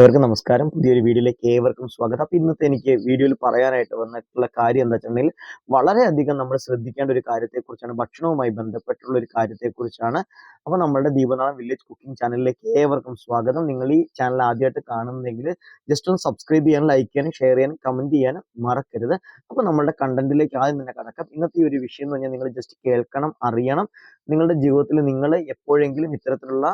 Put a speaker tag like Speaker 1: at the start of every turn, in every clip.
Speaker 1: ഏവർക്കും നമസ്കാരം. പുതിയൊരു വീഡിയോയിലേക്ക് ഏവർക്കും സ്വാഗതം. അപ്പൊ ഇന്നത്തെ എനിക്ക് വീഡിയോയിൽ പറയാനായിട്ട് വന്നിട്ടുള്ള കാര്യം എന്താ വെച്ചിട്ടുണ്ടെങ്കിൽ വളരെയധികം നമ്മൾ ശ്രദ്ധിക്കേണ്ട ഒരു കാര്യത്തെക്കുറിച്ചാണ് ഭക്ഷണവുമായി ബന്ധപ്പെട്ടുള്ള ഒരു കാര്യത്തെക്കുറിച്ചാണ്. അപ്പോൾ നമ്മളുടെ ദീപനാളം വില്ലേജ് കുക്കിംഗ് ചാനലിലേക്ക് ഏവർക്കും സ്വാഗതം. നിങ്ങൾ ഈ ചാനൽ ആദ്യമായിട്ട് കാണുന്നെങ്കിൽ ജസ്റ്റ് ഒന്ന് സബ്സ്ക്രൈബ് ചെയ്യാനും ലൈക്ക് ചെയ്യാനും ഷെയർ ചെയ്യാനും കമന്റ് ചെയ്യാനും മറക്കരുത്. അപ്പോൾ നമ്മളുടെ കണ്ടന്റിലേക്ക് ആദ്യം തന്നെ കടക്കാം. ഇന്നത്തെ ഈ ഒരു വിഷയം എന്ന് പറഞ്ഞാൽ നിങ്ങൾ ജസ്റ്റ് കേൾക്കണം അറിയണം. നിങ്ങളുടെ ജീവിതത്തിൽ നിങ്ങൾ എപ്പോഴെങ്കിലും ഇത്തരത്തിലുള്ള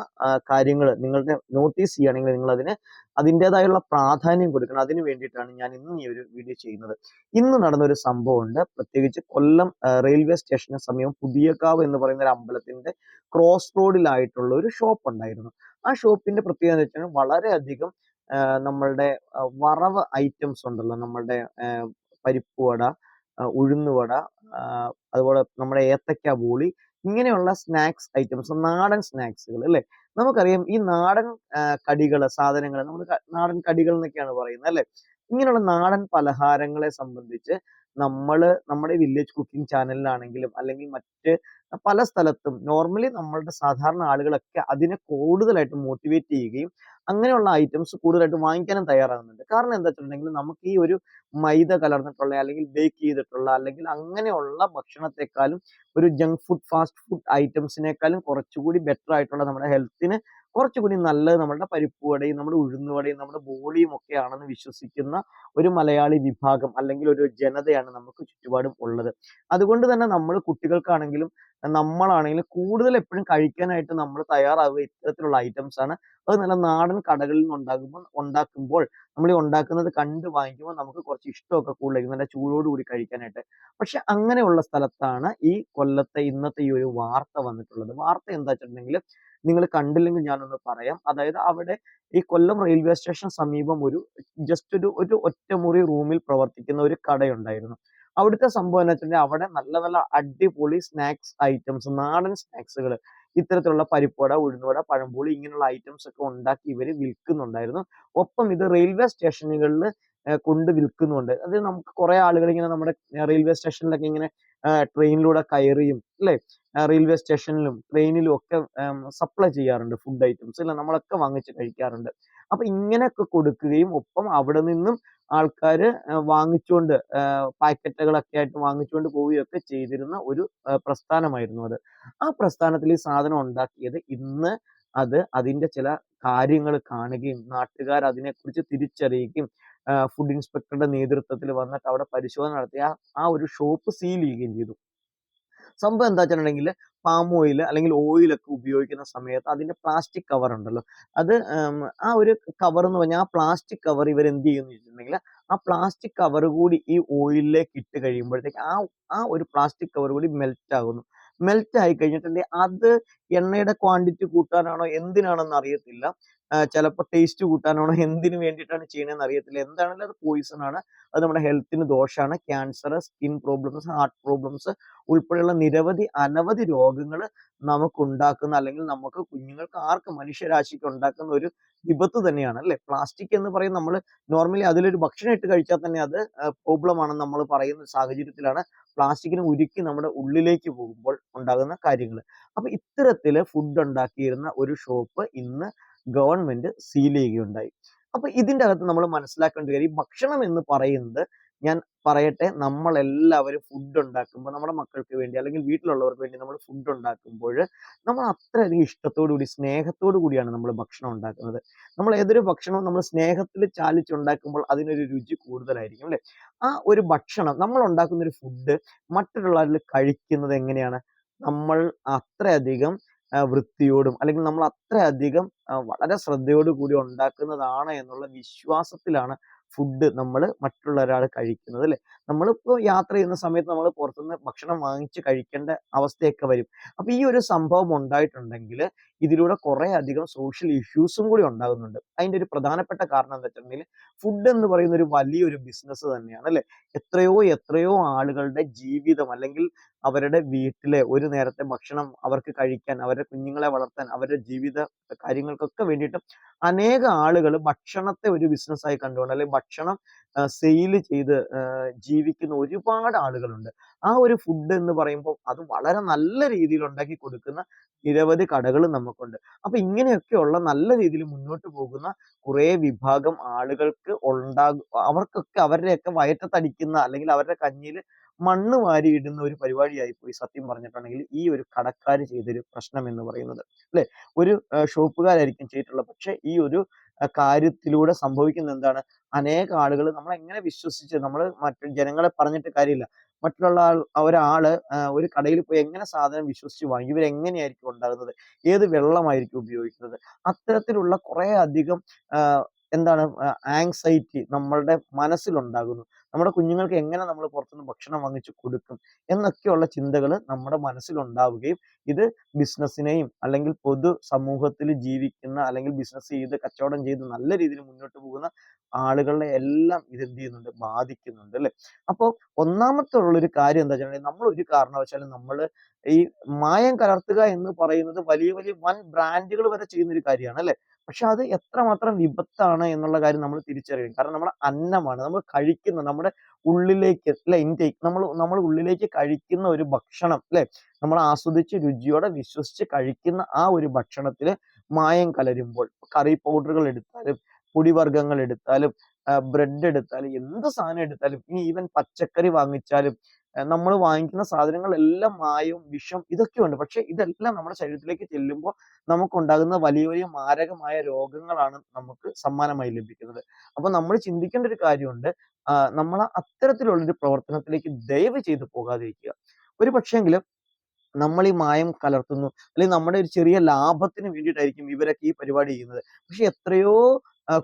Speaker 1: കാര്യങ്ങൾ നിങ്ങളുടെ നോട്ടീസ് ചെയ്യുകയാണെങ്കിൽ നിങ്ങൾ അതിന് അതിന്റെതായുള്ള പ്രാധാന്യം കൊടുക്കണം. അതിന് വേണ്ടിയിട്ടാണ് ഞാൻ ഇന്ന് ഈ ഒരു വീഡിയോ ചെയ്യുന്നത്. ഇന്ന് നടന്ന ഒരു സംഭവമുണ്ട്. പ്രത്യേകിച്ച് കൊല്ലം റെയിൽവേ സ്റ്റേഷന് സമീപം പുതിയക്കാവ് എന്ന് പറയുന്ന ഒരു അമ്പലത്തിന്റെ ക്രോസ് റോഡിലായിട്ടുള്ള ഒരു ഷോപ്പ് ഉണ്ടായിരുന്നു. ആ ഷോപ്പിന്റെ പ്രത്യേകത വെച്ചാൽ വളരെയധികം നമ്മളുടെ വറവ് ഐറ്റംസ് ഉണ്ടല്ലോ. നമ്മളുടെ പരിപ്പ് വട ഉഴുന്നുവട അതുപോലെ നമ്മുടെ ഏത്തക്ക ബോളി ഇങ്ങനെയുള്ള സ്നാക്സ് ഐറ്റംസ് നാടൻ സ്നാക്സുകൾ അല്ലേ? നമുക്കറിയാം ഈ നാടൻ കടികൾ സാധനങ്ങൾ നമ്മൾ നാടൻ കടികൾ എന്നൊക്കെയാണ് പറയുന്നത് അല്ലെ? ഇങ്ങനെയുള്ള നാടൻ പലഹാരങ്ങളെ സംബന്ധിച്ച് നമ്മൾ നമ്മുടെ വില്ലേജ് കുക്കിംഗ് ചാനലിലാണെങ്കിലും അല്ലെങ്കിൽ മറ്റ് പല സ്ഥലത്തും നോർമലി നമ്മളുടെ സാധാരണ ആളുകളൊക്കെ അതിനെ കൂടുതലായിട്ട് മോട്ടിവേറ്റ് ചെയ്യുകയും അങ്ങനെയുള്ള ഐറ്റംസ് കൂടുതലായിട്ട് വാങ്ങിക്കാനും തയ്യാറാകുന്നുണ്ട്. കാരണം എന്താ വെച്ചിട്ടുണ്ടെങ്കിൽ നമുക്ക് ഈ ഒരു മൈദ കലർന്നിട്ടുള്ള അല്ലെങ്കിൽ ബേക്ക് ചെയ്തിട്ടുള്ള അല്ലെങ്കിൽ അങ്ങനെയുള്ള ഭക്ഷണത്തെക്കാളും ഒരു ജങ്ക് ഫുഡ് ഫാസ്റ്റ് ഫുഡ് ഐറ്റംസിനേക്കാളും കുറച്ചുകൂടി ബെറ്റർ ആയിട്ടുള്ള നമ്മുടെ ഹെൽത്തിന് കുറച്ചുകൂടി നല്ലത് നമ്മുടെ പരിപ്പ് വടയും നമ്മുടെ ഉഴുന്നുവടയും നമ്മുടെ ബോളിയും ഒക്കെ ആണെന്ന് വിശ്വസിക്കുന്ന ഒരു മലയാളി വിഭാഗം അല്ലെങ്കിൽ ഒരു ജനതയാണ് നമുക്ക് ചുറ്റുപാടും ഉള്ളത്. അതുകൊണ്ട് തന്നെ നമ്മൾ കുട്ടികൾക്കാണെങ്കിലും നമ്മളാണെങ്കിലും കൂടുതൽ എപ്പോഴും കഴിക്കാനായിട്ട് നമ്മൾ തയ്യാറാവുക ഇത്തരത്തിലുള്ള ഐറ്റംസ് ആണ്. അത് നല്ല നാടൻ കടകളിൽ നിന്ന് ഉണ്ടാകുമ്പോൾ ഉണ്ടാക്കുമ്പോൾ നമ്മൾ ഈ ഉണ്ടാക്കുന്നത് കണ്ട് വാങ്ങിക്കുമ്പോൾ നമുക്ക് കുറച്ച് ഇഷ്ടമൊക്കെ കൂടുതലായിരിക്കും. നല്ല ചൂടോടുകൂടി കഴിക്കാനായിട്ട്. പക്ഷെ അങ്ങനെയുള്ള സ്ഥലത്താണ് ഈ കൊല്ലത്തെ ഇന്നത്തെ ഈ ഒരു വാർത്ത വന്നിട്ടുള്ളത്. വാർത്ത എന്താ വെച്ചിട്ടുണ്ടെങ്കിൽ നിങ്ങൾ കണ്ടില്ലെങ്കിൽ ഞാനൊന്ന് പറയാം. അതായത് അവിടെ ഈ കൊല്ലം റെയിൽവേ സ്റ്റേഷൻ സമീപം ഒരു ജസ്റ്റ് ഒരു ഒരു ഒറ്റമുറി റൂമിൽ പ്രവർത്തിക്കുന്ന ഒരു കടയുണ്ടായിരുന്നു. അവിടുത്തെ സംഭവം എന്ന് വെച്ചിട്ടുണ്ടെങ്കിൽ അവിടെ നല്ല നല്ല അടിപൊളി സ്നാക്സ് ഐറ്റംസ് നാടൻ സ്നാക്സുകൾ ഇത്തരത്തിലുള്ള പരിപ്പുവട ഉഴുന്നുവട പഴംപൊളി ഇങ്ങനെയുള്ള ഐറ്റംസ് ഒക്കെ ഉണ്ടാക്കി ഇവർ വിൽക്കുന്നുണ്ടായിരുന്നു. ഒപ്പം ഇത് റെയിൽവേ സ്റ്റേഷനുകളിൽ കൊണ്ട് വിൽക്കുന്നുണ്ട്. അത് നമുക്ക് കുറെ ആളുകൾ ഇങ്ങനെ നമ്മുടെ റെയിൽവേ സ്റ്റേഷനിലൊക്കെ ഇങ്ങനെ ട്രെയിനിലൂടെ കയറിയും അല്ലേ? റെയിൽവേ സ്റ്റേഷനിലും ട്രെയിനിലും ഒക്കെ സപ്ലൈ ചെയ്യാറുണ്ട് ഫുഡ് ഐറ്റംസ് അല്ലെ? നമ്മളൊക്കെ വാങ്ങിച്ച് കഴിക്കാറുണ്ട്. അപ്പൊ ഇങ്ങനെയൊക്കെ കൊടുക്കുകയും ഒപ്പം അവിടെ നിന്നും ആൾക്കാർ വാങ്ങിച്ചുകൊണ്ട് പാക്കറ്റുകളൊക്കെ ആയിട്ട് വാങ്ങിച്ചുകൊണ്ട് പോവുകയൊക്കെ ചെയ്തിരുന്ന ഒരു പ്രസ്ഥാനമായിരുന്നു അത്. ആ പ്രസ്ഥാനത്തിൽ ഈ സാധനം ഉണ്ടാക്കിയത് ഇന്ന് അത് അതിന്റെ ചില കാര്യങ്ങൾ കാണുകയും നാട്ടുകാർ അതിനെക്കുറിച്ച് തിരിച്ചറിയുകയും ഫുഡ് ഇൻസ്പെക്ടറുടെ നേതൃത്വത്തിൽ വന്നിട്ട് അവിടെ പരിശോധന നടത്തി ആ ഒരു ഷോപ്പ് സീൽ ചെയ്യുകയും ചെയ്തു. സംഭവം എന്താ വെച്ചിട്ടുണ്ടെങ്കിൽ പാം ഓയിൽ അല്ലെങ്കിൽ ഓയിലൊക്കെ ഉപയോഗിക്കുന്ന സമയത്ത് അതിന്റെ പ്ലാസ്റ്റിക് കവർ ഉണ്ടല്ലോ. അത് ആ ഒരു കവർ എന്ന് പറഞ്ഞാൽ ആ പ്ലാസ്റ്റിക് കവർ ഇവർ എന്ത് ചെയ്യുന്നു ചോദിച്ചിട്ടുണ്ടെങ്കിൽ ആ പ്ലാസ്റ്റിക് കവർ കൂടി ഈ ഓയിലിലേക്ക് ഇട്ട് കഴിയുമ്പോഴത്തേക്ക് ആ ആ ഒരു പ്ലാസ്റ്റിക് കവർ കൂടി മെൽറ്റ് ആകുന്നു. മെൽറ്റ് ആയി കഴിഞ്ഞിട്ടുണ്ടെങ്കിൽ അത് എണ്ണയുടെ ക്വാണ്ടിറ്റി കൂട്ടാനാണോ എന്തിനാണെന്ന് അറിയത്തില്ല. ചിലപ്പോൾ ടേസ്റ്റ് കൂട്ടാനാണോ എന്തിനു വേണ്ടിയിട്ടാണ് ചെയ്യണമെന്ന് അറിയത്തില്ല. എന്താണെങ്കിലും അത് പോയിസൺ ആണ്. അത് നമ്മുടെ ഹെൽത്തിന് ദോഷമാണ് cancer skin problems heart problems ഉൾപ്പെടെയുള്ള നിരവധി അനവധി രോഗങ്ങൾ നമുക്ക് ഉണ്ടാക്കുന്ന അല്ലെങ്കിൽ നമുക്ക് കുഞ്ഞുങ്ങൾക്ക് ആർക്ക് മനുഷ്യരാശിക്ക് ഉണ്ടാക്കുന്ന ഒരു വിപത്ത് തന്നെയാണ് അല്ലെ? പ്ലാസ്റ്റിക് എന്ന് പറയുന്നത് നമ്മൾ നോർമലി അതിലൊരു ഭക്ഷണം ഇട്ട് കഴിച്ചാൽ തന്നെ അത് പ്രോബ്ലം ആണെന്ന് നമ്മൾ പറയുന്ന സാഹചര്യത്തിലാണ് പ്ലാസ്റ്റിക്കിനെ ഉരുക്കി നമ്മുടെ ഉള്ളിലേക്ക് പോകുമ്പോൾ ഉണ്ടാകുന്ന കാര്യങ്ങൾ അപ്പൊ ഇത്തരത്തിൽ ഫുഡ് ഉണ്ടാക്കിയിരുന്ന ഒരു ഷോപ്പ് ഇന്ന് ഗവൺമെന്റ് സീൽ ചെയ്യുകയുണ്ടായി. അപ്പൊ ഇതിന്റെ അകത്ത് നമ്മൾ മനസ്സിലാക്കേണ്ട കാര്യം ഭക്ഷണം എന്ന് പറയുന്നത് ഞാൻ പറയട്ടെ നമ്മളെല്ലാവരും ഫുഡ് ഉണ്ടാക്കുമ്പോൾ നമ്മുടെ മക്കൾക്ക് വേണ്ടി അല്ലെങ്കിൽ വീട്ടിലുള്ളവർക്ക് വേണ്ടി നമ്മൾ ഫുഡ് ഉണ്ടാക്കുമ്പോൾ നമ്മൾ അത്രയധികം ഇഷ്ടത്തോടു കൂടി സ്നേഹത്തോടു കൂടിയാണ് നമ്മൾ ഭക്ഷണം ഉണ്ടാക്കുന്നത്. നമ്മൾ ഏതൊരു ഭക്ഷണവും നമ്മൾ സ്നേഹത്തിൽ ചാലിച്ചുണ്ടാക്കുമ്പോൾ അതിനൊരു രുചി കൂടുതലായിരിക്കും അല്ലേ? ആ ഒരു ഭക്ഷണം നമ്മൾ ഉണ്ടാക്കുന്ന ഒരു ഫുഡ് മറ്റുള്ളവരിൽ കഴിക്കുന്നത് എങ്ങനെയാണ്? നമ്മൾ അത്രയധികം വൃത്തിയോടും അല്ലെങ്കിൽ നമ്മൾ അത്രയധികം വളരെ ശ്രദ്ധയോടു കൂടി ഉണ്ടാക്കുന്നതാണ് എന്നുള്ള വിശ്വാസത്തിലാണ് ഫുഡ് നമ്മൾ മറ്റുള്ള ഒരാൾ കഴിക്കുന്നത് അല്ലെ നമ്മളിപ്പോൾ യാത്ര ചെയ്യുന്ന സമയത്ത് നമ്മൾ പുറത്തുനിന്ന് ഭക്ഷണം വാങ്ങിച്ച് കഴിക്കേണ്ട അവസ്ഥയൊക്കെ വരും. അപ്പൊ ഈ ഒരു സംഭവം ഉണ്ടായിട്ടുണ്ടെങ്കിൽ ഇതിലൂടെ കുറെ അധികം സോഷ്യൽ ഇഷ്യൂസും കൂടി ഉണ്ടാകുന്നുണ്ട്. അതിന്റെ ഒരു പ്രധാനപ്പെട്ട കാരണം എന്താ വെച്ചിട്ടുണ്ടെങ്കിൽ ഫുഡ് എന്ന് പറയുന്ന ഒരു വലിയൊരു ബിസിനസ് തന്നെയാണ് അല്ലെ? എത്രയോ എത്രയോ ആളുകളുടെ ജീവിതം അല്ലെങ്കിൽ അവരുടെ വീട്ടിലെ ഒരു നേരത്തെ ഭക്ഷണം അവർക്ക് കഴിക്കാൻ അവരുടെ കുഞ്ഞുങ്ങളെ വളർത്താൻ അവരുടെ ജീവിത കാര്യങ്ങൾക്കൊക്കെ വേണ്ടിയിട്ട് അനേക ആളുകൾ ഭക്ഷണത്തെ ഒരു ബിസിനസ്സായി കണ്ടുകൊണ്ട് അല്ലെങ്കിൽ ഭക്ഷണം സെയിൽ ചെയ്ത് ജീവിക്കുന്ന ഒരുപാട് ആളുകളുണ്ട്. ആ ഒരു ഫുഡ് എന്ന് പറയുമ്പോൾ അത് വളരെ നല്ല രീതിയിൽ ഉണ്ടാക്കി കൊടുക്കുന്ന നിരവധി കടകളും നമുക്കുണ്ട്. അപ്പൊ ഇങ്ങനെയൊക്കെയുള്ള നല്ല രീതിയിൽ മുന്നോട്ട് പോകുന്ന കുറേ വിഭാഗം ആളുകൾക്ക് ഉണ്ടാകും അവർക്കൊക്കെ അവരുടെയൊക്കെ വയറ്റത്തടിക്കുന്ന അല്ലെങ്കിൽ അവരുടെ കഞ്ഞിയിൽ മണ്ണ് വാരിയിടുന്ന ഒരു പരിപാടിയായി പോയി സത്യം പറഞ്ഞിട്ടുണ്ടെങ്കിൽ ഈ ഒരു കടക്കാർ ചെയ്തൊരു പ്രശ്നം എന്ന് പറയുന്നത്. അല്ലെ ഒരു ഷോപ്പുകാരായിരിക്കും ചെയ്തിട്ടുള്ളത്. പക്ഷെ ഈ ഒരു കാര്യത്തിലൂടെ സംഭവിക്കുന്ന എന്താണ്? അനേക ആളുകൾ നമ്മൾ എങ്ങനെ വിശ്വസിച്ച് നമ്മൾ മറ്റു ജനങ്ങളെ പറഞ്ഞിട്ട് കാര്യമില്ല. മറ്റുള്ള ആൾ ഒരാൾ ഒരു കടയിൽ പോയി എങ്ങനെ സാധനം വിശ്വസിച്ച് വാങ്ങി ഇവരെങ്ങനെയായിരിക്കും ഉണ്ടാകുന്നത്? ഏത് വെള്ളമായിരിക്കും ഉപയോഗിക്കുന്നത്? അത്തരത്തിലുള്ള കുറേ അധികം എന്താണ് ആങ്സൈറ്റി നമ്മളുടെ മനസ്സിലുണ്ടാകുന്നു. നമ്മുടെ കുഞ്ഞുങ്ങൾക്ക് എങ്ങനെ നമ്മൾ പുറത്തുനിന്ന് ഭക്ഷണം വാങ്ങിച്ച് കൊടുക്കും? എന്നൊക്കെയുള്ള ചിന്തകൾ നമ്മുടെ മനസ്സിലുണ്ടാവുകയും ഇത് ബിസിനസ്സിനെയും അല്ലെങ്കിൽ പൊതു സമൂഹത്തിൽ ജീവിക്കുന്ന അല്ലെങ്കിൽ ബിസിനസ് ചെയ്ത് കച്ചവടം ചെയ്ത് നല്ല രീതിയിൽ മുന്നോട്ട് പോകുന്ന ആളുകളെ എല്ലാം ഇത് എന്ത് ചെയ്യുന്നുണ്ട്? ബാധിക്കുന്നുണ്ട് അല്ലെ അപ്പോൾ ഒന്നാമത്തെ ഉള്ളൊരു കാര്യം എന്താ വെച്ചിട്ടുണ്ടെങ്കിൽ നമ്മൾ ഒരു കാരണവശാലും നമ്മൾ ഈ മായം കലർത്തുക എന്ന് പറയുന്നത് വലിയ വലിയ വൻ ബ്രാൻഡുകൾ വരെ ചെയ്യുന്ന ഒരു കാര്യമാണ് അല്ലെ പക്ഷെ അത് എത്രമാത്രം വിപത്താണ് എന്നുള്ള കാര്യം നമ്മൾ തിരിച്ചറിയണം. കാരണം നമ്മുടെ അന്നമാണ്. നമ്മൾ കഴിക്കുന്ന നമ്മുടെ ഉള്ളിലേക്ക് അല്ലെ ഇൻടേക്ക് നമ്മൾ നമ്മൾ ഉള്ളിലേക്ക് കഴിക്കുന്ന ഒരു ഭക്ഷണം അല്ലെ നമ്മൾ ആസ്വദിച്ച് രുചിയോടെ വിശ്വസിച്ച് കഴിക്കുന്ന ആ ഒരു ഭക്ഷണത്തിൽ മായം കലരുമ്പോൾ കറി പൗഡറുകൾ എടുത്താലും പൊടിവർഗങ്ങൾ എടുത്താലും ബ്രെഡ് എടുത്താലും എന്ത് സാധനം എടുത്താലും ഇനി ഈവൻ പച്ചക്കറി വാങ്ങിച്ചാലും നമ്മൾ വാങ്ങിക്കുന്ന സാധനങ്ങളെല്ലാം മായവും വിഷം ഇതൊക്കെയുണ്ട്. പക്ഷെ ഇതെല്ലാം നമ്മുടെ ശരീരത്തിലേക്ക് ചെല്ലുമ്പോൾ നമുക്കുണ്ടാകുന്ന വലിയ വലിയ മാരകമായ രോഗങ്ങളാണ് നമുക്ക് സമ്മാനമായി ലഭിക്കുന്നത്. അപ്പൊ നമ്മൾ ചിന്തിക്കേണ്ട ഒരു കാര്യമുണ്ട്. നമ്മൾ അത്തരത്തിലുള്ള അത്തരത്തിലുള്ളൊരു പ്രവർത്തനത്തിലേക്ക് ദയവ് ചെയ്ത് പോകാതിരിക്കുക. ഒരു പക്ഷേങ്കിലും നമ്മൾ ഈ മായം കലർത്തുന്നു അല്ലെങ്കിൽ നമ്മുടെ ഒരു ചെറിയ ലാഭത്തിന് വേണ്ടിയിട്ടായിരിക്കും ഇവരൊക്കെ ഈ പരിപാടി ചെയ്യുന്നത്. പക്ഷെ എത്രയോ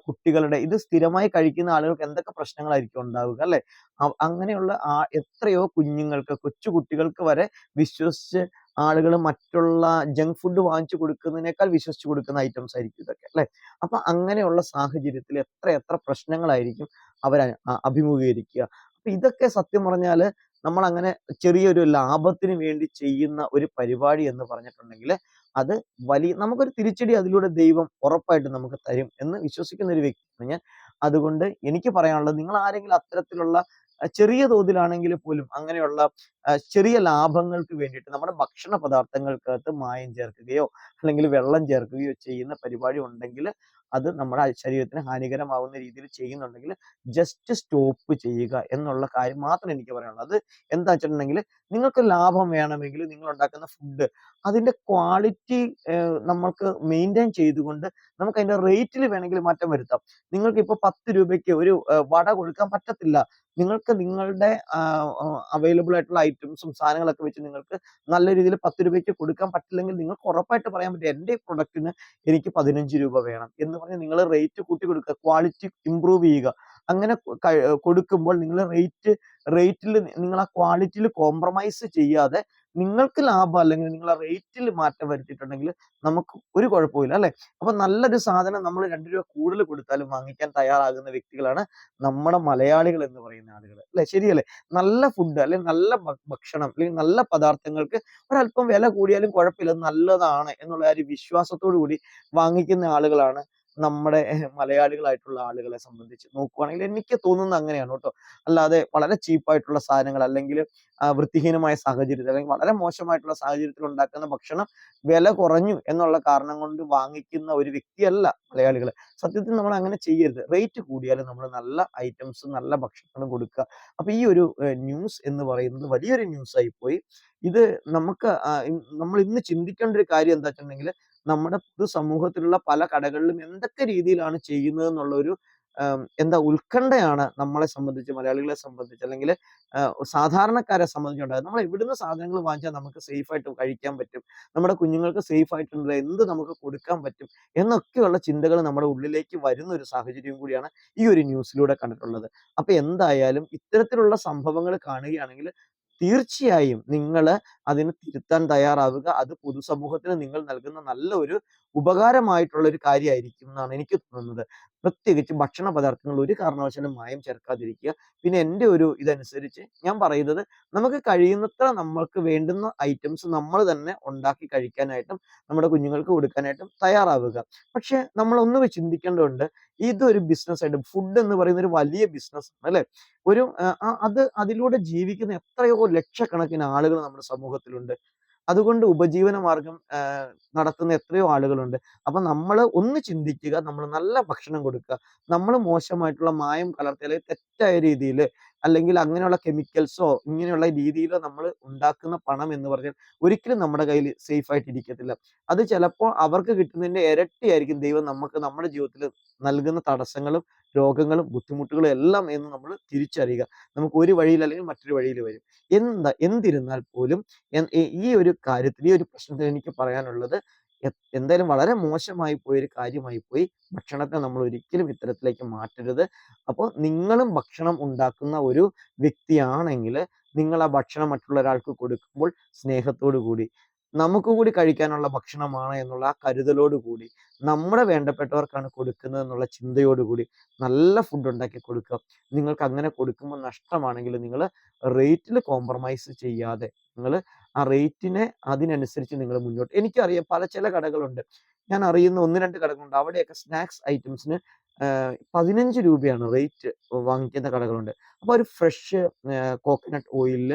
Speaker 1: കുട്ടികളുടെ ഇത് സ്ഥിരമായി കഴിക്കുന്ന ആളുകൾക്ക് എന്തൊക്കെ പ്രശ്നങ്ങളായിരിക്കും ഉണ്ടാവുക അല്ലെ അങ്ങനെയുള്ള ആ എത്രയോ കുഞ്ഞുങ്ങൾക്ക് കൊച്ചു കുട്ടികൾക്ക് വരെ വിശ്വസിച്ച് ആളുകൾ മറ്റുള്ള ജങ്ക് ഫുഡ് വാങ്ങിച്ചു കൊടുക്കുന്നതിനേക്കാൾ വിശ്വസിച്ച് കൊടുക്കുന്ന ഐറ്റംസ് ആയിരിക്കും ഇതൊക്കെ അല്ലെ അപ്പൊ അങ്ങനെയുള്ള സാഹചര്യത്തിൽ എത്ര എത്ര പ്രശ്നങ്ങളായിരിക്കും അവർ അഭിമുഖീകരിക്കുക. അപ്പൊ ഇതൊക്കെ സത്യം പറഞ്ഞാൽ നമ്മൾ അങ്ങനെ ചെറിയൊരു ലാഭത്തിന് വേണ്ടി ചെയ്യുന്ന ഒരു പരിപാടി എന്ന് പറഞ്ഞിട്ടുണ്ടെങ്കിൽ അത് വലിയ നമുക്കൊരു തിരിച്ചടി അതിലൂടെ ദൈവം ഉറപ്പായിട്ട് നമുക്ക് തരും എന്ന് വിശ്വസിക്കുന്ന ഒരു വ്യക്തിയാണ് ഞാൻ. അതുകൊണ്ട് എനിക്ക് പറയാനുള്ളത് നിങ്ങൾ ആരെങ്കിലും അത്തരത്തിലുള്ള ചെറിയ തോതിലാണെങ്കിൽ പോലും അങ്ങനെയുള്ള ചെറിയ ലാഭങ്ങൾക്ക് വേണ്ടിയിട്ട് നമ്മുടെ ഭക്ഷണ പദാർത്ഥങ്ങൾക്കകത്ത് മായം ചേർക്കുകയോ അല്ലെങ്കിൽ വെള്ളം ചേർക്കുകയോ ചെയ്യുന്ന പരിപാടി ഉണ്ടെങ്കിൽ അത് നമ്മുടെ ശരീരത്തിന് ഹാനികരമാവുന്ന രീതിയിൽ ചെയ്യുന്നുണ്ടെങ്കിൽ ജസ്റ്റ് സ്റ്റോപ്പ് ചെയ്യുക എന്നുള്ള കാര്യം മാത്രം എനിക്ക് പറയാനുള്ളത് അത് എന്താ വെച്ചിട്ടുണ്ടെങ്കിൽ നിങ്ങൾക്ക് ലാഭം വേണമെങ്കിൽ നിങ്ങൾ ഉണ്ടാക്കുന്ന ഫുഡ് അതിന്റെ ക്വാളിറ്റി നമ്മൾക്ക് മെയിന്റെയിൻ ചെയ്തുകൊണ്ട് നമുക്ക് അതിന്റെ റേറ്റിൽ വേണമെങ്കിൽ മാറ്റം വരുത്താം. നിങ്ങൾക്ക് ഇപ്പൊ 10 രൂപയ്ക്ക് ഒരു വട കൊടുക്കാൻ പറ്റത്തില്ല. നിങ്ങൾക്ക് നിങ്ങളുടെ അവൈലബിൾ ആയിട്ടുള്ള ഐറ്റംസും സാധനങ്ങളൊക്കെ വെച്ച് നിങ്ങൾക്ക് നല്ല രീതിയിൽ 10 രൂപയ്ക്ക് കൊടുക്കാൻ പറ്റില്ലെങ്കിൽ നിങ്ങൾക്ക് ഉറപ്പായിട്ട് പറയാൻ പറ്റും എന്റെ ഈ പ്രൊഡക്റ്റിന് എനിക്ക് 15 രൂപ വേണം എന്ന് പറഞ്ഞ് നിങ്ങൾ റേറ്റ് കൂട്ടി കൊടുക്കുക. ക്വാളിറ്റി ഇമ്പ്രൂവ് ചെയ്യുക. അങ്ങനെ കൊടുക്കുമ്പോൾ നിങ്ങൾ റേറ്റ് റേറ്റിൽ നിങ്ങൾ ആ ക്വാളിറ്റിയിൽ കോംപ്രമൈസ് ചെയ്യാതെ നിങ്ങൾക്ക് ലാഭം അല്ലെങ്കിൽ നിങ്ങൾ ആ റേറ്റിൽ മാറ്റം വരുത്തിയിട്ടുണ്ടെങ്കിൽ നമുക്ക് ഒരു കുഴപ്പമില്ല അല്ലെ അപ്പൊ നല്ലൊരു സാധനം നമ്മൾ 2 രൂപ കൂടുതൽ കൊടുത്താലും വാങ്ങിക്കാൻ തയ്യാറാകുന്ന വ്യക്തികളാണ് നമ്മുടെ മലയാളികൾ എന്ന് പറയുന്ന ആളുകൾ അല്ലെ ശരിയല്ലേ? നല്ല ഫുഡ് അല്ലെങ്കിൽ നല്ല ഭക്ഷണം അല്ലെങ്കിൽ നല്ല പദാർത്ഥങ്ങൾക്ക് ഒരല്പം വില കൂടിയാലും കുഴപ്പമില്ല. നല്ലതാണ് എന്നുള്ള ആ ഒരു വിശ്വാസത്തോടു കൂടി വാങ്ങിക്കുന്ന ആളുകളാണ് നമ്മുടെ മലയാളികളായിട്ടുള്ള ആളുകളെ സംബന്ധിച്ച് നോക്കുവാണെങ്കിൽ എനിക്ക് തോന്നുന്നത് അങ്ങനെയാണ് കേട്ടോ അല്ലാതെ വളരെ ചീപ്പായിട്ടുള്ള സാധനങ്ങൾ അല്ലെങ്കിൽ വൃത്തിഹീനമായ സാഹചര്യത്തിൽ അല്ലെങ്കിൽ വളരെ മോശമായിട്ടുള്ള സാഹചര്യത്തിൽ ഉണ്ടാക്കുന്ന ഭക്ഷണം വില കുറഞ്ഞു എന്നുള്ള കാരണം കൊണ്ട് വാങ്ങിക്കുന്ന ഒരു വ്യക്തിയല്ല മലയാളികൾ സത്യത്തിൽ നമ്മൾ അങ്ങനെ ചെയ്യരുത്. റേറ്റ് കൂടിയാലും നമ്മൾ നല്ല ഐറ്റംസ് നല്ല ഭക്ഷണങ്ങളും കൊടുക്കുക. അപ്പൊ ഈ ഒരു ന്യൂസ് എന്ന് പറയുന്നത് വലിയൊരു ന്യൂസ് ആയി പോയി. ഇത് നമുക്ക് നമ്മൾ ഇന്ന് ചിന്തിക്കേണ്ട ഒരു കാര്യം എന്താ വെച്ചിട്ടുണ്ടെങ്കിൽ നമ്മുടെ പൊതു സമൂഹത്തിലുള്ള പല കടകളിലും എന്തൊക്കെ രീതിയിലാണ് ചെയ്യുന്നത് എന്നുള്ള ഒരു എന്താ ഉത്കണ്ഠയാണ് നമ്മളെ സംബന്ധിച്ച് മലയാളികളെ സംബന്ധിച്ച് അല്ലെങ്കിൽ സാധാരണക്കാരെ സംബന്ധിച്ചുണ്ടായത് നമ്മൾ എവിടുന്ന് സാധനങ്ങൾ വാങ്ങിച്ചാൽ നമുക്ക് സേഫ് ആയിട്ട് കഴിക്കാൻ പറ്റും. നമ്മുടെ കുഞ്ഞുങ്ങൾക്ക് സേഫ് ആയിട്ടുള്ള എന്ത് നമുക്ക് കൊടുക്കാൻ പറ്റും എന്നൊക്കെയുള്ള ചിന്തകൾ നമ്മുടെ ഉള്ളിലേക്ക് വരുന്ന ഒരു സാഹചര്യം കൂടിയാണ് ഈ ഒരു ന്യൂസിലൂടെ കണ്ടിട്ടുള്ളത്. അപ്പൊ എന്തായാലും ഇത്തരത്തിലുള്ള സംഭവങ്ങൾ കാണുകയാണെങ്കിൽ തീർച്ചയായും നിങ്ങൾ അതിന് തിരുത്താൻ തയ്യാറാവുക. അത് പൊതുസമൂഹത്തിന് നിങ്ങൾ നൽകുന്ന നല്ല ഒരു ഉപകാരമായിട്ടുള്ള ഒരു കാര്യമായിരിക്കും എന്നാണ് എനിക്ക് തോന്നുന്നത്. പ്രത്യേകിച്ച് ഭക്ഷണ പദാർത്ഥങ്ങൾ ഒരു കാരണവശാലും മായം ചേർക്കാതിരിക്കുക. പിന്നെ എന്റെ ഒരു ഇതനുസരിച്ച് ഞാൻ പറയുന്നത് നമുക്ക് കഴിയുന്നത്ര നമ്മൾക്ക് വേണ്ടുന്ന ഐറ്റംസ് നമ്മൾ തന്നെ ഉണ്ടാക്കി കഴിക്കാനായിട്ടും നമ്മുടെ കുഞ്ഞുങ്ങൾക്ക് കൊടുക്കാനായിട്ടും തയ്യാറാവുക. പക്ഷെ നമ്മൾ ഒന്ന് ചിന്തിക്കേണ്ടതുണ്ട്. ഇതൊരു ബിസിനസ് ആയിട്ട് ഫുഡ് എന്ന് പറയുന്ന ഒരു വലിയ ബിസിനസ് അല്ലേ? ഒരു അത് അതിലൂടെ ജീവിക്കുന്ന എത്രയോ ലക്ഷക്കണക്കിന് ആളുകൾ നമ്മുടെ സമൂഹത്തിലുണ്ട്. അതുകൊണ്ട് ഉപജീവന മാർഗം ആഹ് നടത്തുന്ന എത്രയോ ആളുകളുണ്ട്. അപ്പൊ നമ്മൾ ഒന്ന് ചിന്തിക്കുക. നമ്മൾ നല്ല ഭക്ഷണം കൊടുക്കുക. നമ്മൾ മോശമായിട്ടുള്ള മായം കലർത്തി അല്ലെങ്കിൽ തെറ്റായ രീതിയിൽ അല്ലെങ്കിൽ അങ്ങനെയുള്ള കെമിക്കൽസോ ഇങ്ങനെയുള്ള രീതിയിലോ നമ്മൾ ഉണ്ടാക്കുന്ന പണം എന്ന് പറഞ്ഞാൽ ഒരിക്കലും നമ്മുടെ കയ്യിൽ സേഫ് ആയിട്ട് ഇരിക്കത്തില്ല. അത് ചിലപ്പോൾ അവർക്ക് കിട്ടുന്നതിന്റെ ഇരട്ടിയായിരിക്കും ദൈവം നമുക്ക് നമ്മുടെ ജീവിതത്തിൽ നൽകുന്ന തടസ്സങ്ങളും, രോഗങ്ങളും, ബുദ്ധിമുട്ടുകളും എല്ലാം എന്ന് നമ്മൾ തിരിച്ചറിയുക. നമുക്ക് ഒരു വഴിയിൽ അല്ലെങ്കിൽ മറ്റൊരു വഴിയിൽ വരും. എന്താ എന്തിരുന്നാൽ പോലും ഈ ഒരു കാര്യത്തിൽ ഈ ഒരു പ്രശ്നത്തിൽ എനിക്ക് പറയാനുള്ളത് എന്തായാലും വളരെ മോശമായി പോയൊരു കാര്യമായി പോയി. ഭക്ഷണത്തെ നമ്മൾ ഒരിക്കലും ഇത്തരത്തിലേക്ക് മാറ്റരുത്. അപ്പോൾ നിങ്ങളും ഭക്ഷണം ഉണ്ടാക്കുന്ന ഒരു വ്യക്തിയാണെങ്കിൽ നിങ്ങൾ ആ ഭക്ഷണം മറ്റുള്ള ഒരാൾക്ക് കൊടുക്കുമ്പോൾ സ്നേഹത്തോടു കൂടി, നമുക്ക് കൂടി കഴിക്കാനുള്ള ഭക്ഷണമാണ് എന്നുള്ള ആ കരുതലോട് കൂടി, നമ്മുടെ വേണ്ടപ്പെട്ടവർക്കാണ് കൊടുക്കുന്നത് എന്നുള്ള ചിന്തയോടുകൂടി നല്ല ഫുഡ് ഉണ്ടാക്കി കൊടുക്കുക. നിങ്ങൾക്ക് അങ്ങനെ കൊടുക്കുമ്പോൾ നഷ്ടമാണെങ്കിൽ നിങ്ങൾ റേറ്റിൽ കോംപ്രമൈസ് ചെയ്യാതെ നിങ്ങൾ ആ റേറ്റിനെ അതിനനുസരിച്ച് നിങ്ങൾ മുന്നോട്ട് എനിക്കറിയാം പല ചില കടകളുണ്ട്. ഞാൻ അറിയുന്ന 1, 2 കടകളുണ്ട്. അവിടെയൊക്കെ സ്നാക്സ് ഐറ്റംസിന് പതിനഞ്ച് 15 രൂപയാണ് റേറ്റ് വാങ്ങിക്കുന്ന കടകളുണ്ട്. അപ്പോൾ ഒരു ഫ്രഷ് കോക്കനട്ട് ഓയിലിൽ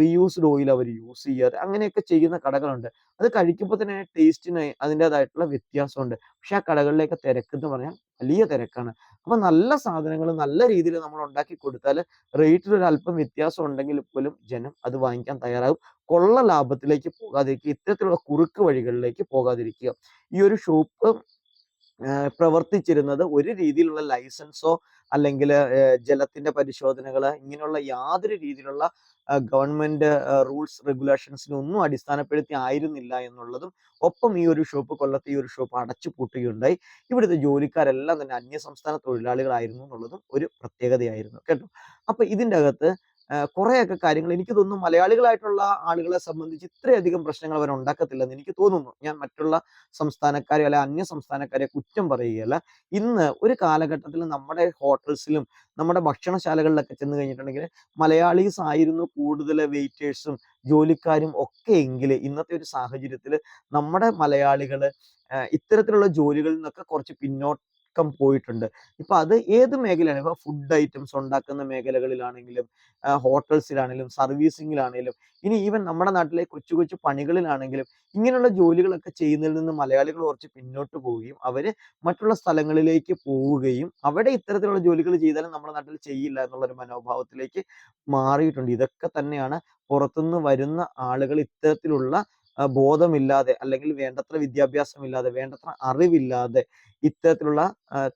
Speaker 1: റീയൂസ്ഡ് ഓയിൽ അവർ യൂസ് ചെയ്യാറ് അങ്ങനെയൊക്കെ ചെയ്യുന്ന കടകളുണ്ട്. അത് കഴിക്കുമ്പോൾ തന്നെ ടേസ്റ്റിന് അതിന്റെതായിട്ടുള്ള വ്യത്യാസമുണ്ട്. പക്ഷെ ആ കടകളിലേക്ക് തിരക്ക് എന്ന് പറഞ്ഞാൽ വലിയ തിരക്കാണ്. അപ്പൊ നല്ല സാധനങ്ങൾ നല്ല രീതിയിൽ നമ്മൾ ഉണ്ടാക്കി കൊടുത്താൽ റേറ്റിൽ ഒരു അല്പം വ്യത്യാസം ഉണ്ടെങ്കിൽ പോലും ജനം അത് വാങ്ങിക്കാൻ തയ്യാറാകും. കൊള്ള ലാഭത്തിലേക്ക് പോകാതിരിക്കുക. ഇത്തരത്തിലുള്ള കുറുക്ക് വഴികളിലേക്ക് പോകാതിരിക്കുക. ഈ ഷോപ്പ് പ്രവർത്തിച്ചിരുന്നത് ഒരു രീതിയിലുള്ള ലൈസൻസോ അല്ലെങ്കിൽ ജലത്തിന്റെ പരിശോധനകൾ ഇങ്ങനെയുള്ള യാതൊരു രീതിയിലുള്ള ഗവൺമെന്റ് റൂൾസ് റെഗുലേഷൻസിനെ ഒന്നും അടിസ്ഥാനപ്പെടുത്തി ആയിരുന്നില്ല എന്നുള്ളതും ഒപ്പം ഈ ഒരു ഷോപ്പ് കൊല്ലത്ത് ഈ ഒരു ഷോപ്പ് അടച്ചു പൂട്ടുകയുണ്ടായി. ഇവിടുത്തെ ജോലിക്കാരെല്ലാം തന്നെ അന്യസംസ്ഥാന തൊഴിലാളികളായിരുന്നു എന്നുള്ളതും ഒരു പ്രത്യേകതയായിരുന്നു കേട്ടോ. അപ്പൊ ഇതിന്റെ അകത്ത് കുറെയൊക്കെ കാര്യങ്ങൾ എനിക്ക് തോന്നുന്നു മലയാളികളായിട്ടുള്ള ആളുകളെ സംബന്ധിച്ച് ഇത്രയധികം പ്രശ്നങ്ങൾ അവർ ഉണ്ടാക്കത്തില്ലെന്ന് എനിക്ക് തോന്നുന്നു. ഞാൻ മറ്റുള്ള സംസ്ഥാനക്കാരെ അല്ലെ അന്യ സംസ്ഥാനക്കാരെ കുറ്റം പറയുകയല്ല. ഇന്ന് ഒരു കാലഘട്ടത്തിൽ നമ്മുടെ ഹോട്ടൽസിലും നമ്മുടെ ഭക്ഷണശാലകളിലൊക്കെ ചെന്ന് കഴിഞ്ഞിട്ടുണ്ടെങ്കിൽ മലയാളീസ് ആയിരുന്നു കൂടുതൽ വെയിറ്റേഴ്സും ജോലിക്കാരും ഒക്കെ എങ്കിൽ ഇന്നത്തെ ഒരു സാഹചര്യത്തിൽ നമ്മുടെ മലയാളികൾ ഇത്തരത്തിലുള്ള ജോലികളിൽ നിന്നൊക്കെ കുറച്ച് പിന്നോക്കം പോയിട്ടുണ്ട്. ഇപ്പൊ അത് ഏത് മേഖലയാണ് ഇപ്പൊ ഫുഡ് ഐറ്റംസ് ഉണ്ടാക്കുന്ന മേഖലകളിലാണെങ്കിലും ഹോട്ടൽസിലാണെങ്കിലും സർവീസിങ്ങിലാണെങ്കിലും ഇനി ഈവൻ നമ്മുടെ നാട്ടിലെ കൊച്ചു കൊച്ചു പണികളിലാണെങ്കിലും ഇങ്ങനെയുള്ള ജോലികളൊക്കെ ചെയ്യുന്നതിൽ നിന്ന് മലയാളികൾ കുറച്ച് പിന്നോട്ട് പോവുകയും അവർ മറ്റുള്ള സ്ഥലങ്ങളിലേക്ക് പോവുകയും അവിടെ ഇത്തരത്തിലുള്ള ജോലികൾ ചെയ്താലും നമ്മുടെ നാട്ടിൽ ചെയ്യില്ല എന്നുള്ള ഒരു മനോഭാവത്തിലേക്ക് മാറിയിട്ടുണ്ട്. ഇതൊക്കെ തന്നെയാണ് പുറത്തുനിന്ന് വരുന്ന ആളുകൾ ഇത്തരത്തിലുള്ള ബോധമില്ലാതെ അല്ലെങ്കിൽ വേണ്ടത്ര വിദ്യാഭ്യാസമില്ലാതെ വേണ്ടത്ര അറിവില്ലാതെ ഇത്തരത്തിലുള്ള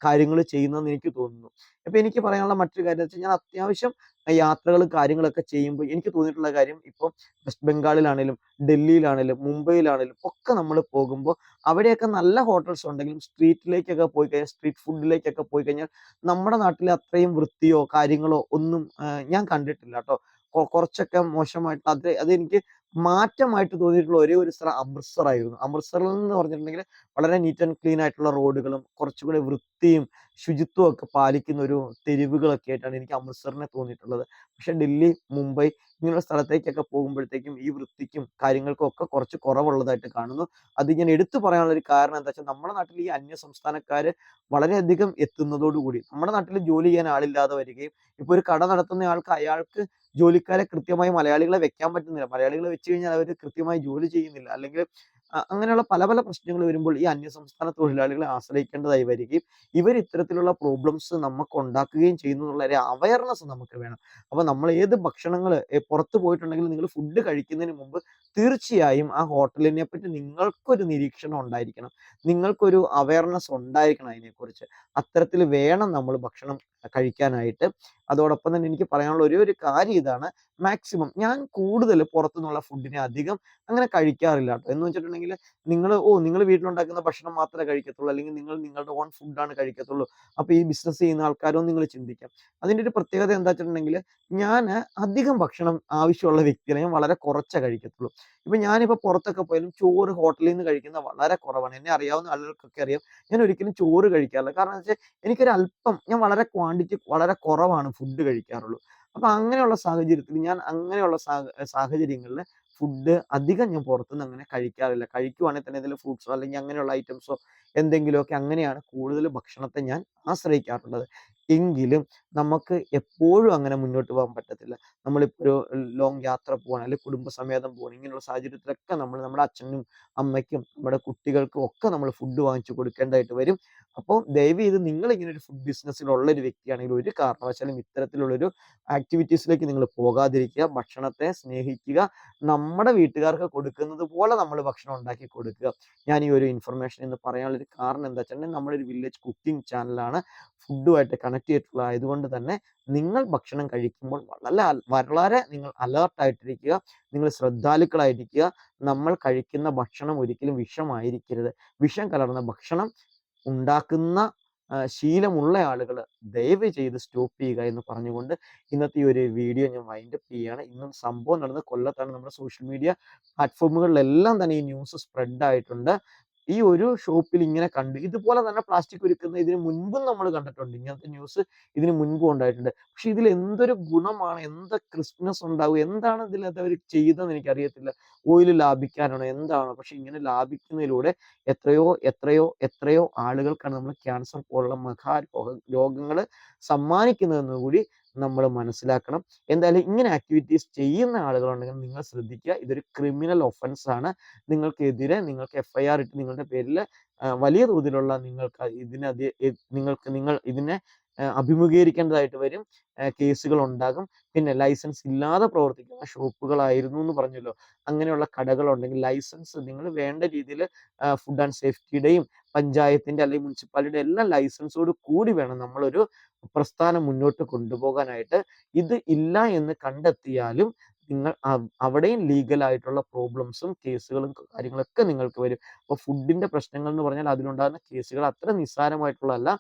Speaker 1: കാര്യങ്ങൾ ചെയ്യുന്നതെന്ന് എനിക്ക് തോന്നുന്നു. അപ്പൊ എനിക്ക് പറയാനുള്ള മറ്റൊരു കാര്യം വെച്ചാൽ ഞാൻ അത്യാവശ്യം യാത്രകൾ കാര്യങ്ങളൊക്കെ ചെയ്യുമ്പോൾ എനിക്ക് തോന്നിയിട്ടുള്ള കാര്യം ഇപ്പൊ വെസ്റ്റ് ബംഗാളിലാണേലും ഡൽഹിയിലാണേലും മുംബൈയിലാണേലും ഒക്കെ നമ്മൾ പോകുമ്പോൾ അവിടെയൊക്കെ നല്ല ഹോട്ടൽസ് ഉണ്ടെങ്കിലും സ്ട്രീറ്റിലേക്കൊക്കെ പോയി കഴിഞ്ഞാൽ സ്ട്രീറ്റ് ഫുഡിലേക്കൊക്കെ പോയി കഴിഞ്ഞാൽ നമ്മുടെ നാട്ടിലെ അത്രയും വൃത്തിയോ കാര്യങ്ങളോ ഒന്നും ഞാൻ കണ്ടിട്ടില്ല കേട്ടോ കുറച്ചൊക്കെ മോശമായിട്ട് അത് അതെനിക്ക് മാറ്റമായിട്ട് തോന്നിയിട്ടുള്ള ഒരേ ഒരു സ്ഥലം അമൃത്സർ ആയിരുന്നു. അമൃത്സറിൽ എന്ന് പറഞ്ഞിട്ടുണ്ടെങ്കിൽ വളരെ നീറ്റ് ആൻഡ് ക്ലീൻ ആയിട്ടുള്ള റോഡുകളും കുറച്ചുകൂടി വൃത്തിയും ശുചിത്വവും ഒക്കെ പാലിക്കുന്ന ഒരു തെരുവുകളൊക്കെ ആയിട്ടാണ് എനിക്ക് അമൃത്സറിനെ തോന്നിയിട്ടുള്ളത്. പക്ഷെ ഡൽഹി, മുംബൈ ഇങ്ങനെയുള്ള സ്ഥലത്തേക്കൊക്കെ പോകുമ്പോഴത്തേക്കും ഈ വൃത്തിക്കും കാര്യങ്ങൾക്കും ഒക്കെ കുറച്ച് കുറവുള്ളതായിട്ട് കാണുന്നു. അത് ഇങ്ങനെ എടുത്തു പറയാനുള്ള ഒരു കാരണം എന്താ വെച്ചാൽ നമ്മുടെ നാട്ടിൽ ഈ അന്യ സംസ്ഥാനക്കാർ വളരെയധികം എത്തുന്നതോടുകൂടി നമ്മുടെ നാട്ടിൽ ജോലി ചെയ്യാൻ ആളില്ലാതെ വരികയും ഇപ്പൊ ഒരു കട നടത്തുന്ന ആൾക്ക് അയാൾക്ക് ജോലിക്കാരെ കൃത്യമായി മലയാളികളെ വെക്കാൻ പറ്റുന്നില്ല. മലയാളികളെ വെച്ച് കഴിഞ്ഞാൽ അവർ കൃത്യമായി ജോലി ചെയ്യുന്നില്ല. അല്ലെങ്കിൽ അങ്ങനെയുള്ള പല പല പ്രശ്നങ്ങൾ വരുമ്പോൾ ഈ അന്യസംസ്ഥാന തൊഴിലാളികളെ ആശ്രയിക്കേണ്ടതായി വരികയും ഇവർ ഇത്തരത്തിലുള്ള പ്രോബ്ലംസ് നമുക്ക് ഉണ്ടാക്കുകയും ചെയ്യുന്നു എന്നുള്ള ഒരു അവയർനെസ് നമുക്ക് വേണം. അപ്പോൾ നമ്മൾ ഏത് ഭക്ഷണങ്ങൾ പുറത്തു പോയിട്ടുണ്ടെങ്കിലും നിങ്ങൾ ഫുഡ് കഴിക്കുന്നതിന് മുമ്പ് തീർച്ചയായും ആ ഹോട്ടലിനെ പറ്റി നിങ്ങൾക്കൊരു നിരീക്ഷണം ഉണ്ടായിരിക്കണം. നിങ്ങൾക്കൊരു അവയർനെസ് ഉണ്ടായിരിക്കണം അതിനെക്കുറിച്ച്. അത്തരത്തിൽ വേണം നമ്മൾ ഭക്ഷണം കഴിക്കാനായിട്ട്. അതോടൊപ്പം തന്നെ എനിക്ക് പറയാനുള്ള ഒരേ ഒരു കാര്യം ഇതാണ്. മാക്സിമം ഞാൻ കൂടുതൽ പുറത്തുനിന്നുള്ള ഫുഡിനെ അധികം അങ്ങനെ കഴിക്കാറില്ല കേട്ടോ എന്ന് വെച്ചിട്ടുണ്ടെങ്കിൽ നിങ്ങൾ ഓ നിങ്ങൾ വീട്ടിലുണ്ടാക്കുന്ന ഭക്ഷണം മാത്രമേ കഴിക്കത്തുള്ളൂ. അല്ലെങ്കിൽ നിങ്ങൾ നിങ്ങളുടെ ഓൺ ഫുഡാണ് കഴിക്കത്തുള്ളൂ. അപ്പൊ ഈ ബിസിനസ് ചെയ്യുന്ന ആൾക്കാരോ നിങ്ങൾ ചിന്തിക്കാം. അതിന്റെ ഒരു പ്രത്യേകത എന്താ വെച്ചിട്ടുണ്ടെങ്കിൽ ഞാൻ അധികം ഭക്ഷണം ആവശ്യമുള്ള വ്യക്തികളെ ഞാൻ വളരെ കുറച്ചേ കഴിക്കത്തുള്ളൂ. ഇപ്പൊ ഞാനിപ്പോ പുറത്തൊക്കെ പോയാലും ചോറ് ഹോട്ടലിൽ നിന്ന് കഴിക്കുന്നത് വളരെ കുറവാണ്. എന്നെ അറിയാവുന്ന ആളുകൾക്കൊക്കെ അറിയാം. ഞാൻ ഒരിക്കലും ചോറ് കഴിക്കാറില്ല. കാരണം വെച്ചാൽ എനിക്കൊരു അല്പം ഞാൻ വളരെ ക്വാണ്ടിറ്റി വളരെ കുറവാണ് ഫുഡ് കഴിക്കാറുള്ളൂ. അപ്പൊ അങ്ങനെയുള്ള സാഹചര്യത്തിൽ ഞാൻ അങ്ങനെയുള്ള സാഹ സാഹചര്യങ്ങളിൽ ഫുഡ് അധികം ഞാൻ പുറത്തുനിന്ന് അങ്ങനെ കഴിക്കാറില്ല. കഴിക്കുവാണെങ്കിൽ തന്നെ ഇതിൽ ഫ്രൂട്ട്സോ അല്ലെങ്കിൽ അങ്ങനെയുള്ള ഐറ്റംസോ എന്തെങ്കിലുമൊക്കെ അങ്ങനെയാണ് കൂടുതൽ ഭക്ഷണത്തെ ഞാൻ ആശ്രയിക്കാറുള്ളത്. എങ്കിലും നമുക്ക് എപ്പോഴും അങ്ങനെ മുന്നോട്ട് പോകാൻ പറ്റത്തില്ല. നമ്മളിപ്പോ ഒരു ലോങ് യാത്ര പോകണം അല്ലെങ്കിൽ കുടുംബസമേതം പോകണം ഇങ്ങനെയുള്ള സാഹചര്യത്തിലൊക്കെ നമ്മൾ നമ്മുടെ അച്ഛനും, അമ്മയ്ക്കും, നമ്മുടെ കുട്ടികൾക്കും ഒക്കെ നമ്മൾ ഫുഡ് വാങ്ങിച്ചു കൊടുക്കേണ്ടതായിട്ട് വരും. അപ്പോൾ ദയവുചെയ്ത് നിങ്ങൾ ഇങ്ങനെ ഒരു ഫുഡ് ബിസിനസ്സിലുള്ള ഒരു വ്യക്തിയാണെങ്കിൽ ഒരു കാരണവശാലും ഇത്തരത്തിലുള്ളൊരു ആക്ടിവിറ്റീസിലേക്ക് നിങ്ങൾ പോകാതിരിക്കുക. ഭക്ഷണത്തെ സ്നേഹിക്കുക. നമ്മുടെ വീട്ടുകാർക്ക് കൊടുക്കുന്നത് പോലെ നമ്മൾ ഭക്ഷണം ഉണ്ടാക്കി കൊടുക്കുക. ഞാൻ ഈ ഒരു ഇൻഫർമേഷൻ എന്ന് പറയാനുള്ള ഒരു കാരണം എന്താ വെച്ചിട്ടുണ്ടെങ്കിൽ നമ്മളൊരു വില്ലേജ് കുക്കിംഗ് ചാനലാണ്. ഫുഡുമായിട്ട് കണക്ട് ചെയ്തിട്ടുള്ളത് ആയതുകൊണ്ട് തന്നെ നിങ്ങൾ ഭക്ഷണം കഴിക്കുമ്പോൾ വളരെ വളരെ നിങ്ങൾ അലേർട്ട് ആയിട്ടിരിക്കുക. നിങ്ങൾ ശ്രദ്ധാലുക്കളായിരിക്കുക. നമ്മൾ കഴിക്കുന്ന ഭക്ഷണം ഒരിക്കലും വിഷമായിരിക്കരുത്. വിഷം കലർന്ന ഭക്ഷണം ഉണ്ടാക്കുന്ന ശീലമുള്ള ആളുകൾ ദയവ് ചെയ്ത് സ്റ്റോപ്പ് ചെയ്യുക എന്ന് പറഞ്ഞുകൊണ്ട് ഇന്നത്തെ ഈ ഒരു വീഡിയോ ഞാൻ വൈൻഡ് അപ്പ് ചെയ്യുകയാണ്. ഇന്നും സംഭവം നടന്ന് കൊല്ലത്താണ്. നമ്മുടെ സോഷ്യൽ മീഡിയ പ്ലാറ്റ്ഫോമുകളിലെല്ലാം തന്നെ ഈ ന്യൂസ് സ്പ്രെഡ് ആയിട്ടുണ്ട്. ഈ ഒരു ഷോപ്പിൽ ഇങ്ങനെ കണ്ടു. ഇതുപോലെ തന്നെ പ്ലാസ്റ്റിക് ഉരുക്കുന്ന ഇതിന് മുൻപും നമ്മൾ കണ്ടിട്ടുണ്ട്. ഇങ്ങനത്തെ ന്യൂസ് ഇതിന് മുൻപും ഉണ്ടായിട്ടുണ്ട്. പക്ഷെ ഇതിൽ എന്തൊരു ഗുണമാണ്, എന്താ ക്രിസ്പ്നെസ് ഉണ്ടാവും, എന്താണ് ഇതിനകത്ത് അവർ ചെയ്തതെന്ന് എനിക്കറിയത്തില്ല. ഓയിൽ ലാഭിക്കാനാണോ എന്താണ് പക്ഷെ ഇങ്ങനെ ലാഭിക്കുന്നതിലൂടെ എത്രയോ എത്രയോ എത്രയോ ആളുകൾക്കാണ് നമ്മൾ ക്യാൻസർ പോലുള്ള മഹാ രോഗങ്ങൾ സമ്മാനിക്കുന്നതെന്ന് കൂടി നമ്മൾ മനസ്സിലാക്കണം. എന്തായാലും ഇങ്ങനെ ആക്ടിവിറ്റീസ് ചെയ്യുന്ന ആളുകളുണ്ടെങ്കിൽ നിങ്ങൾ ശ്രദ്ധിക്കുക. ഇതൊരു ക്രിമിനൽ ഒഫൻസ് ആണ്. നിങ്ങൾക്കെതിരെ നിങ്ങൾക്ക് എഫ് ഐ ആർ ഇട്ട് നിങ്ങളുടെ പേരിൽ വലിയ തോതിലുള്ള നിങ്ങൾക്ക് ഇതിനെ നിങ്ങൾക്ക് നിങ്ങൾ ഇതിനെ അഭിമുഖീകരിക്കേണ്ടതായിട്ട് വരും. കേസുകൾ ഉണ്ടാകും. പിന്നെ ലൈസൻസ് ഇല്ലാതെ പ്രവർത്തിക്കുന്ന ഷോപ്പുകളായിരുന്നു എന്ന് പറഞ്ഞല്ലോ. അങ്ങനെയുള്ള കടകളുണ്ടെങ്കിൽ ലൈസൻസ് നിങ്ങൾ വേണ്ട രീതിയിൽ ഫുഡ് ആൻഡ് സേഫ്റ്റിയുടെയും പഞ്ചായത്തിന്റെ അല്ലെങ്കിൽ മുനിസിപ്പാലിറ്റിയുടെ എല്ലാ ലൈസൻസോട് കൂടി വേണം നമ്മളൊരു പ്രസ്ഥാനം മുന്നോട്ട് കൊണ്ടുപോകാനായിട്ട്. ഇത് ഇല്ല എന്ന് കണ്ടെത്തിയാലും നിങ്ങൾ അവ അവിടെയും ലീഗലായിട്ടുള്ള പ്രോബ്ലംസും കേസുകളും കാര്യങ്ങളൊക്കെ നിങ്ങൾക്ക് വരും. അപ്പോൾ ഫുഡിന്റെ പ്രശ്നങ്ങൾ എന്ന് പറഞ്ഞാൽ അതിലുണ്ടാകുന്ന കേസുകൾ അത്ര നിസ്സാരമായിട്ടുള്ളതല്ല.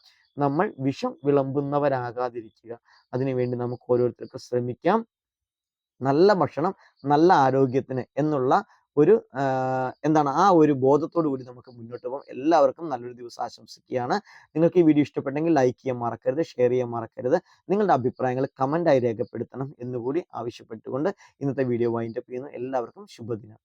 Speaker 1: നമ്മൾ വിഷം വിളമ്പുന്നവരാകാതിരിക്കുക. അതിനുവേണ്ടി നമുക്ക് ഓരോരുത്തർക്കും ശ്രമിക്കാം. നല്ല ഭക്ഷണം, നല്ല ആരോഗ്യത്തിന് എന്നുള്ള ഒരു എന്താണ് ആ ഒരു ബോധത്തോടു കൂടി നമുക്ക് മുന്നോട്ട് പോകാം. എല്ലാവർക്കും നല്ലൊരു ദിവസം ആശംസിക്കുകയാണ്. നിങ്ങൾക്ക് ഈ വീഡിയോ ഇഷ്ടപ്പെട്ടെങ്കിൽ ലൈക്ക് ചെയ്യാൻ മറക്കരുത്, ഷെയർ ചെയ്യാൻ മറക്കരുത്. നിങ്ങളുടെ അഭിപ്രായങ്ങൾ കമന്റായി രേഖപ്പെടുത്തണം എന്നുകൂടി ആവശ്യപ്പെട്ടുകൊണ്ട് ഇന്നത്തെ വീഡിയോ വൈൻഡപ്പ് ചെയ്യുന്നു. എല്ലാവർക്കും ശുഭദിനം.